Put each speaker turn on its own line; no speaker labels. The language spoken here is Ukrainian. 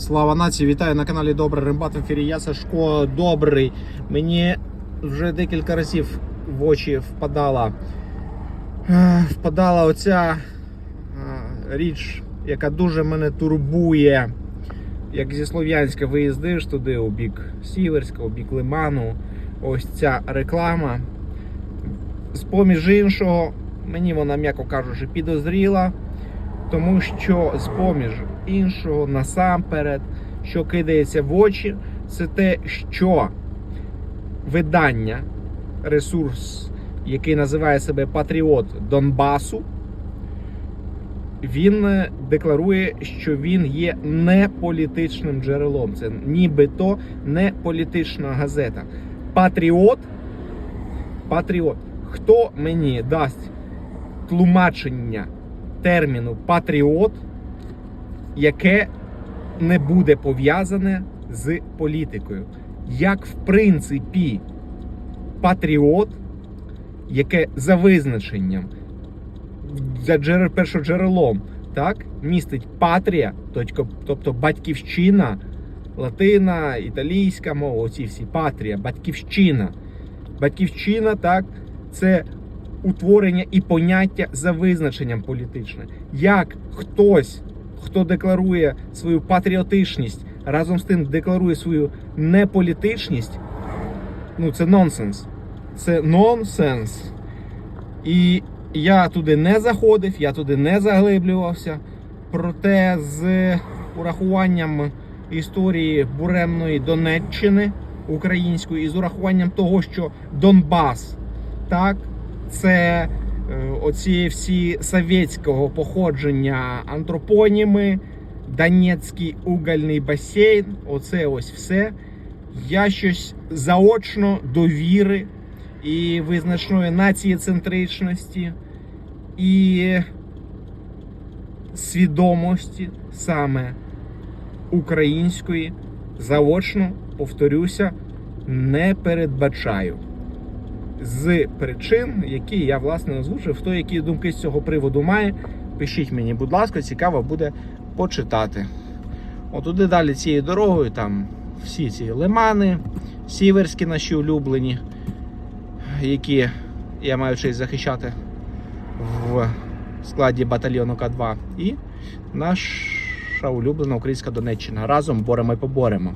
Слава нації, вітаю на каналі Добрий Римбат. В ефірі я Сашко Добрий. Мені вже декілька разів в очі впадала, е, впадала оця е, річ, яка дуже мене турбує. Як зі Слов'янська виїздиш туди, у бік Сіверська, у бік Лиману. Ось ця реклама. З поміж іншого, мені вона, м'яко кажучи, підозріла. Тому що з поміж іншого насамперед, що кидається в очі, це те, що видання, ресурс, який називає себе Патріот Донбасу, він е, декларує, що він є не політичним джерелом. Це нібито не політична газета. Патріот. Патріот. Хто мені дасть тлумачення терміну патріот, яке не буде пов'язане з політикою. Як в принципі, патріот, яке за визначенням, за джерел, першоджерелом, так, містить патрія, тобто батьківщина, латина, італійська мова, оці всі патрія, батьківщина. Батьківщина, так, це утворення і поняття за визначенням політичне. Як хтось, хто декларує свою патріотичність, разом з тим декларує свою неполітичність, ну це нонсенс. Це нонсенс. І я туди не заходив, я туди не заглиблювався. Проте з урахуванням історії буремної Донеччини української і з урахуванням того, що Донбас, так, це оці всі совєтського походження антропоніми, Донецький угольний басейн, оце ось все. Я щось заочно довіри і визначної націєцентричності і свідомості саме української заочно, повторюся, не передбачаю з причин, які я власне озвучив. Хто які думки з цього приводу має, пишіть мені, будь ласка, цікаво буде почитати. Отуди далі цією дорогою, там всі ці лимани, сіверські наші улюблені, які я маю честь захищати в складі батальйону К2. І наша улюблена українська Донеччина. Разом боремо і поборемо.